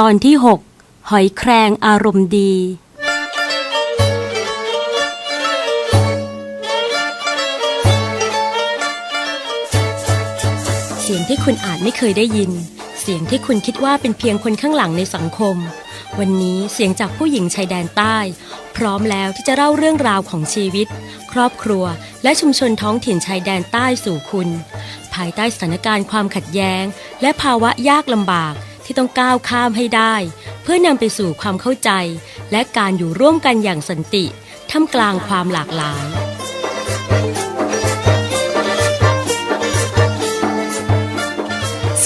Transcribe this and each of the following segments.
ตอนที่ 6 หอยแครงอารมณ์ดี เสียงที่คุณอาจไม่เคยได้ยิน เสียงที่คุณคิดว่าเป็นเพียงคนข้างหลังในสังคม วันนี้เสียงจากผู้หญิงชายแดนใต้ พร้อมแล้วที่จะเล่าเรื่องราวของชีวิต ครอบครัว และชุมชนท้องถิ่นชายแดนใต้สู่คุณ ภายใต้สถานการณ์ความขัดแย้ง และภาวะยากลำบาก ที่ต้องก้าวข้ามให้ได้ เพื่อนำไปสู่ความเข้าใจ และการอยู่ร่วมกันอย่างสันติท่ามกลางความหลากหลาย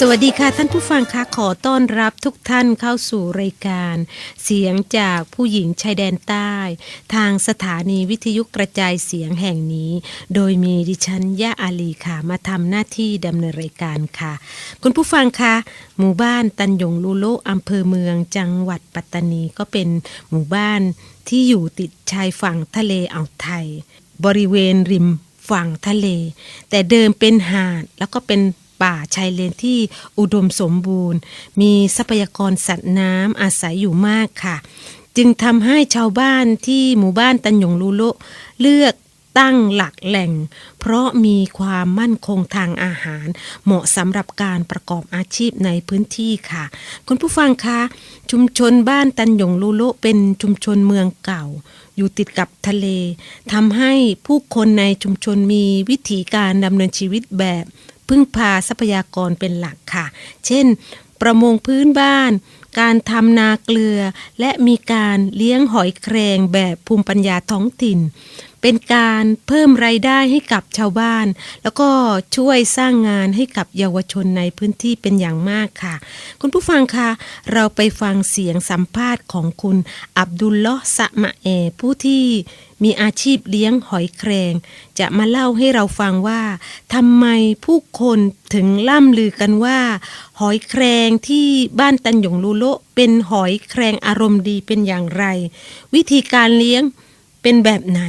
สวัสดีค่ะท่านผู้ฟังคะขอต้อนรับทุกท่านเข้าสู่รายการ เสียงจากผู้หญิงชายแดนใต้ ทางสถานีวิทยุกระจายเสียงแห่งนี้ โดยมีดิฉันย่าอาลีค่ะ มาทำหน้าที่ดำเนินรายการค่ะ คุณผู้ฟังคะหมู่บ้านตันยงลูโลอำเภอเมืองจังหวัดปัตตานีก็เป็นหมู่บ้านที่อยู่ติดชายฝั่งทะเลอ่าวไทย บริเวณริมฝั่งทะเล แต่เดิมเป็นหาดแล้วก็เป็น ป่าชายเลนที่อุดมสมบูรณ์ มีทรัพยากรสัตว์น้ำอาศัยอยู่มากค่ะ จึงทำให้ชาวบ้านที่หมู่บ้านตันหยงลูโลเลือกตั้งหลักแหล่ง เพราะมีความมั่นคงทางอาหาร เหมาะสำหรับการประกอบอาชีพในพื้นที่ค่ะ คุณผู้ฟังคะ ชุมชนบ้านตันหยงลูโลเป็นชุมชนเมืองเก่า อยู่ติดกับทะเลทำให้ผู้คนในชุมชนมีวิถีการดำเนินชีวิตแบบ พึ่งพาทรัพยากรเป็นหลักค่ะ เช่น ประมงพื้นบ้าน การทำนาเกลือ และมีการเลี้ยงหอยแครงแบบภูมิปัญญาท้องถิ่น เป็นการเพิ่มรายได้ให้กับชาวบ้าน แล้วก็ช่วยสร้างงานให้กับเยาวชนในพื้นที่เป็นอย่างมากค่ะ คุณผู้ฟังคะเราไปฟังเสียงสัมภาษณ์ของคุณอับดุลลอสะมะเอ ผู้ที่มีอาชีพเลี้ยงหอยแครง จะมาเล่าให้เราฟังว่าทำไมผู้คนถึงล่ำลือกันว่า หอยแครงที่บ้านตันหยงลูโลเป็นหอยแครงอารมณ์ดีเป็นอย่างไร วิธีการเลี้ยงเป็นแบบไหน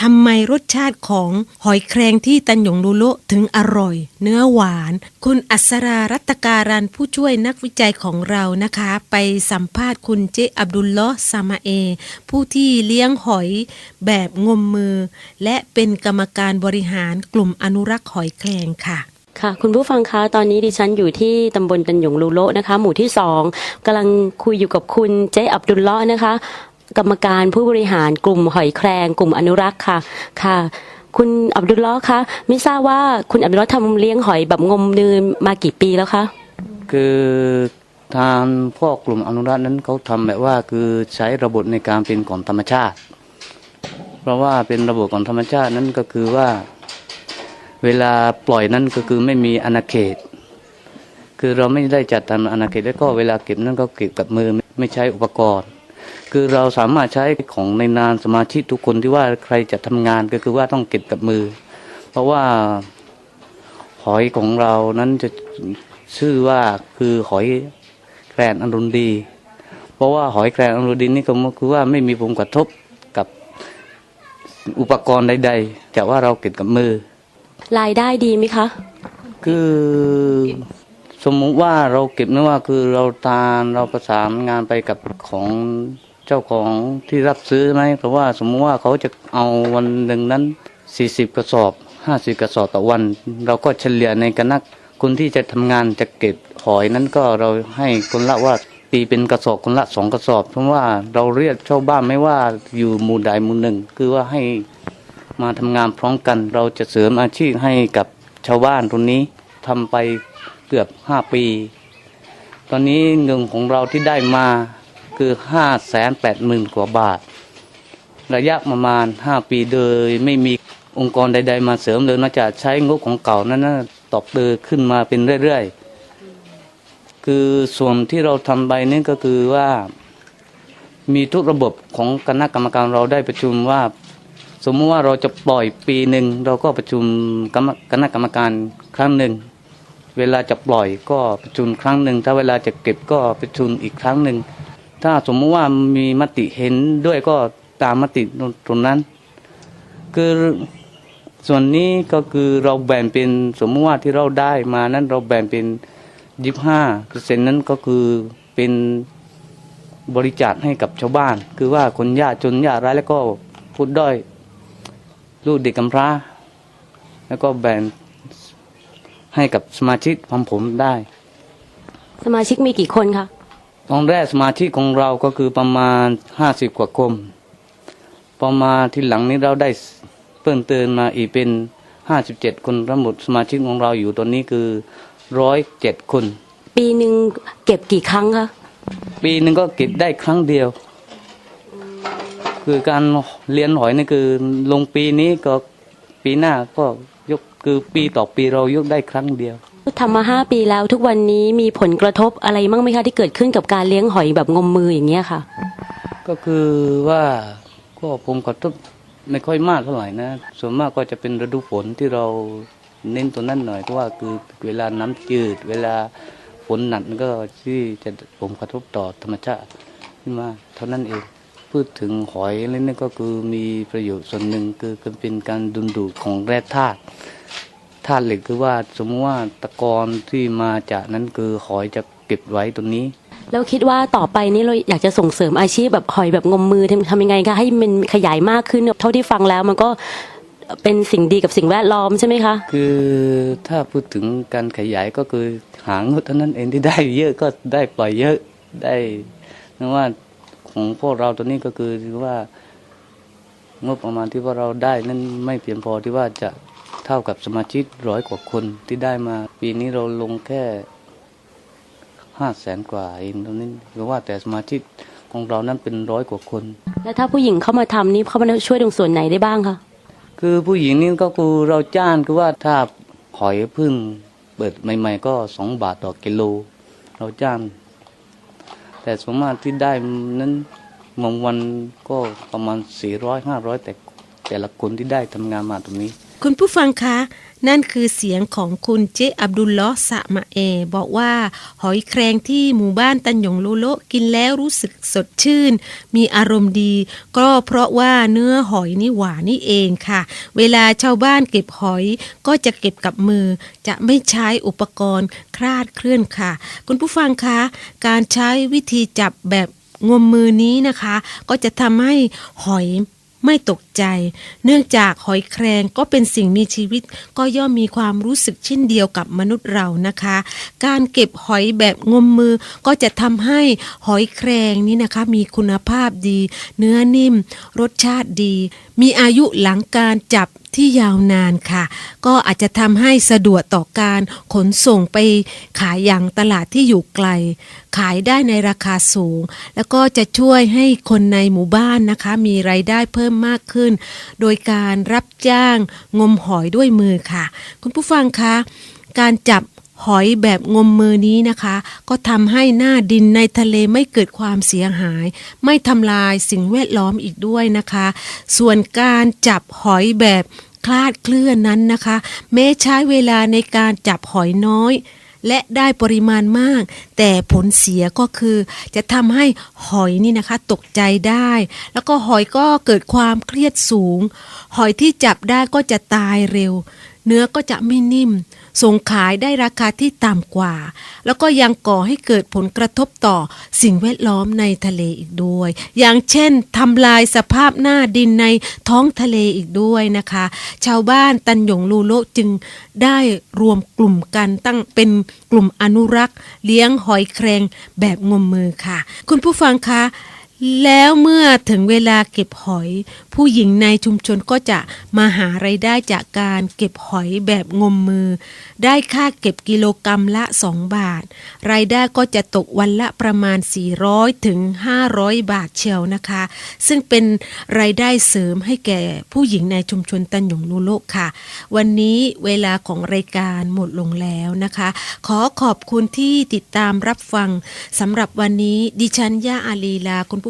ทำไมรสชาติของหอยแครงที่ตันหยงลูโลถึงอร่อย เนื้อหวาน คุณอัศรารัตการันผู้ช่วยนักวิจัยของเรานะคะ ไปสัมภาษณ์คุณเจอับดุลลอฮ์ซามาเอ ผู้ที่เลี้ยงหอยแบบงมมือ และเป็นกรรมการบริหารกลุ่มอนุรักษ์หอยแครงค่ะค่ะคุณผู้ฟังคะตอนนี้ดิฉันอยู่ที่ตำบลตันหยงลูโลนะคะ หมู่ที่สองกำลังคุยอยู่กับคุณเจ๊อับดุลเลาะนะคะ กรรมการผู้บริหารกลุ่มหอยแครงกลุ่มอนุรักษ์ค่ะค่ะ คุณอับดุลลาะห์คะไม่ทราบว่าคุณอับดุลลาะห์ทำเลี้ยงหอยแบบงมเนือมากี่ปีแล้วคะคือทางพวกกลุ่มอนุรักษ์นั้นเขาทำแบบว่าคือใช้ระบบในการเป็นของธรรมชาติ เพราะว่าเป็นระบบของธรรมชาตินั้นก็คือว่าเวลาปล่อยนั้นก็คือไม่มีอาณาเขต คือเราไม่ได้จัดทำอาณาเขตแล้วก็เวลาเก็บนั้นก็เก็บกับมือไม่ใช้อุปกรณ์ คือเราสามารถใช้ของในนามสมาชิกทุกคนที่ว่าใครจะทำงานก็คือว่าต้องเก็บกับมือ เพราะว่าหอยของเรานั้นจะชื่อว่าคือหอยแครงอรุณดี เพราะว่าหอยแครงอรุณดีนี่ก็คือว่าไม่มีผลกระทบกับอุปกรณ์ใดๆแต่ว่าเราเก็บกับมือรายได้ดีไหมคะ คือสมมุติว่าเราเก็บนะว่าคือเราตามเราประสานงานไปกับของ เจ้าของที่รับซื้อไหมเพราะว่าสมมุติว่าเขาจะเอาวันหนึ่งนั้นสี่สิบกระสอบห้าสิบกระสอบต่อวัน เราก็เฉลี่ยในคณะคนที่จะทำงานจะเก็บหอยนั้นก็เราให้คนละว่าตีเป็นกระสอบคนละสองกระสอบ เพราะว่าเราเรียกชาวบ้านไม่ว่าอยู่หมู่ใดหมู่หนึ่ง คือว่าให้มาทำงานพร้อมกัน เราจะเสริมอาชีพให้กับชาวบ้านตรงนี้ทำไปเกือบห้าปี ตอนนี้เงินของเราที่ได้มา คือห้าแสนแปดหมื่นกว่าบาท ระยะประมาณห้าปีโดยไม่มีองค์กรใด ๆ มาเสริมเลยนอกจากใช้งบของเก่านั้นนะตอกเตือขึ้นมาเป็นเรื่อยๆ คือส่วนที่เราทำไปนี่ก็คือว่า มีทุกระบบของคณะกรรมการเราได้ประชุมว่า สมมติว่าเราจะปล่อยปีหนึ่งเราก็ประชุมคณะกรรมการครั้งหนึ่งเวลาจะปล่อยก็ประชุมครั้งหนึ่งถ้าเวลาจะเก็บก็ประชุมอีกครั้งหนึ่ง ถ้าสมมติว่ามีมติเห็นด้วยก็ตามมติตรงนั้น คือส่วนนี้ก็คือเราแบ่งเป็นสมมติว่าที่เราได้มานั้นเราแบ่งเป็นยี่ห้าเปอร์เซ็นต์นั้นก็คือเป็นบริจาคให้กับชาวบ้าน คือว่าคนยากจนยากไร้แล้วก็พูดด้อย ลูกเด็กกำพร้า แล้วก็แบ่งให้กับสมาชิกของผมได้ สมาชิกมีกี่คนคะ อนแรกสมาชิกของเราก็คือประมาณห้าสิบกว่าคนพอมาที่หลังนี้เราได้เพิ่มเติมมาอีกเป็นห้าสิบเจ็ดคนทั้งหมดสมาชิกของเราอยู่ตอนนี้คือร้อยเจ็ดคน ปีหนึ่งเก็บกี่ครั้งคะปีหนึ่งก็เก็บได้ครั้งเดียว คือการเลี้ยงหอยนี่คือลงปีนี้ก็ปีหน้าก็ยกคือปีต่อปีเรายกได้ครั้งเดียว ทำมาห้าปีแล้วทุกวันนี้มีผลกระทบอะไรบ้างไหมคะที่เกิดขึ้นกับการเลี้ยงหอยแบบงมมืออย่างเงี้ยค่ะ ก็คือว่าก็ผมกระทบไม่ค่อยมากเท่าไหร่นะ ส่วนมากก็จะเป็นฤดูฝนที่เราเน้นตัวนั้นหน่อยเพราะว่าคือเวลาน้ำจืด เวลาฝนหนักก็ที่จะผมกระทบต่อธรรมชาติขึ้นมาเท่านั้นเองพูดถึงหอยแล้วนี่ก็คือมีประโยชน์ส่วนหนึ่งคือเป็นการดุลดูดของแร่ธาตุ ธาตุเหล็กคือว่าสมมติว่าตะกอนที่มาจากนั้นคือหอยจะเก็บไว้ตรงนี้ แล้วคิดว่าต่อไปนี้เราอยากจะส่งเสริมอาชีพแบบหอยแบบงมมือทำทำยังไงคะให้มันขยายมากขึ้นเท่าที่ฟังแล้วมันก็เป็นสิ่งดีกับสิ่งแวดล้อมใช่ไหมคะ คือถ้าพูดถึงการขยายก็คือหางบเท่านั้นเองที่ได้เยอะก็ได้ปล่อยเยอะได้นึกว่าของพวกเราตัวนี้ก็คือว่า งบประมาณที่พวกเราได้นั้นไม่เพียงพอที่ว่าจะเท่ากับสมาชิกร้อยกว่าคนที่ได้มา ปีนี้เราลงแค่ห้าแสนกว่าเองตรงนี้คือว่าแต่สมาชิกของเรานั้นเป็นร้อยกว่าคน แล้วถ้าผู้หญิงเข้ามาทำนี่เขามาช่วยตรงส่วนไหนได้บ้างคะคือผู้หญิงนี่ก็คือเราจ้างคือว่าถ้าหอยพึ่งเปิดใหม่ๆก็สองบาทต่อกิโล เราจ้าง แต่สมมติที่ได้นั้นบางวันก็ประมาณสี่ร้อยห้าร้อยแต่แต่ละคนที่ได้ทำงานมาตรงนี้ คุณผู้ฟังคะ นั่นคือเสียงของคุณเจอับดุลลอสะมาเอ บอกว่า หอยแครงที่หมู่บ้านตันหยงโลโลกินแล้วรู้สึกสดชื่น มีอารมณ์ดี ก็เพราะว่าเนื้อหอยนี่หวานนี่เองค่ะ เวลาชาวบ้านเก็บหอยก็จะเก็บกับมือ จะไม่ใช้อุปกรณ์คลาดเคลื่อนค่ะ คุณผู้ฟังคะ การใช้วิธีจับแบบงมมือนี้นะคะ ก็จะทำให้หอย ไม่ตกใจ เนื่องจากหอยแครงก็เป็นสิ่งมีชีวิต ก็ย่อมมีความรู้สึกเช่นเดียวกับมนุษย์เรานะคะ การเก็บหอยแบบงมมือก็จะทำให้หอยแครงนี้นะคะมีคุณภาพดี เนื้อนิ่ม รสชาติดี มีอายุหลังการจับ ที่ยาวนานค่ะ ก็อาจจะทำให้สะดวกต่อการขนส่งไปขายอย่างตลาดที่อยู่ไกล ขายได้ในราคาสูง แล้วก็จะช่วยให้คนในหมู่บ้านนะคะ มีไรายได้เพิ่มมากขึ้น โดยการรับจ้างงมหอยด้วยมือค่ะ คุณผู้ฟังคะการจับ หอยแบบงมมือนี้นะคะ ก็ทำให้หน้าดินในทะเลไม่เกิดความเสียหาย ไม่ทำลายสิ่งแวดล้อมอีกด้วยนะคะ ส่วนการจับหอยแบบคลาดเคลื่อนนั้นนะคะ แม้ใช้เวลาในการจับหอยน้อย และได้ปริมาณมาก แต่ผลเสียก็คือ จะทำให้หอยนี่นะคะ ตกใจได้ แล้วก็หอยก็เกิดความเครียดสูง หอยที่จับได้ก็จะตายเร็ว เนื้อก็จะไม่นิ่ม ส่งขายได้ราคาที่ต่ำกว่า แล้วก็ยังก่อให้เกิดผลกระทบต่อสิ่งแวดล้อมในทะเลอีกด้วย อย่างเช่นทำลายสภาพหน้าดินในท้องทะเลอีกด้วยนะคะ ชาวบ้านตันหยงลูโลจึงได้รวมกลุ่มกันตั้งเป็นกลุ่มอนุรักษ์ เลี้ยงหอยแครงแบบงมมือค่ะ คุณผู้ฟังคะ แล้วเมื่อถึงเวลาเก็บหอย ผู้หญิงในชุมชนก็จะมาหาไรายได้จากการเก็บหอยแบบงมมือ ได้ค่าเก็บกิโลกรรัมละ 2 บาท รายได้ก็จะตกวันละประมาณ 400ถึง500 บาทเชียวนะคะ ซึ่งเป็นรายได้เสริมให้แก่ผู้หญิงในชุมชนตันหยงลูโลกค่ะ วันนี้เวลาของรายการหมดลงแล้วนะคะ ขอขอบคุณที่ติดตามรับฟังสำหรับวันนี้ดิฉันย่าอาลีลาคุณผู้